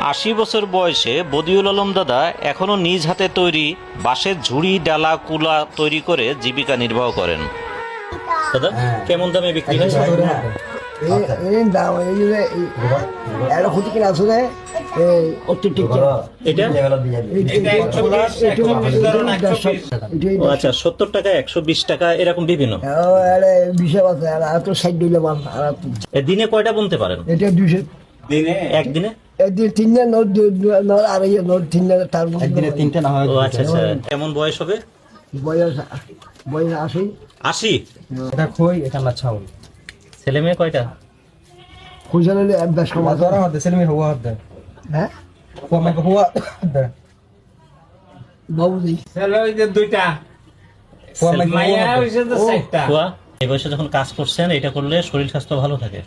আশি বছর বয়সে বদিউল আলম দাদা এখনও নিজ হাতে তৈরি বাঁশের ঝুড়ি ডালা কুলা তৈরি করে জীবিকা নির্বাহ করেন। দাদা কেমন দামে বিক্রি হয় এই এই দাম একটা কিনা আসলে এটা? ও আচ্ছা সত্তর টাকা একশো বিশ টাকা এরকম বিভিন্ন? দিনে কয়টা বলতে পারেন? এটা দুইশো একদিনে? একদিন নোট নোট আড়াই নোট তার একদিনে তিনটে না হয়? আচ্ছা আচ্ছা। কেমন বয়স হবে? বয়স বয়স আসি আশি? এটা খই এটা না ছাউল ছেলে মেয়ে কয়টা? খুঁজে নিলে এক দশ কমা হতে সেলমি হওয়া হতে হ্যাঁ হুয়া? মাইকে হুয়া হতে বাবু দিই। ছেলে ওই যে দুইটা। হুয়া মাইয়া হুয়া হইছে চারটা। এই বয়সে যখন কাজ করছেন এটা করলে শরীর স্বাস্থ্য ভালো থাকে।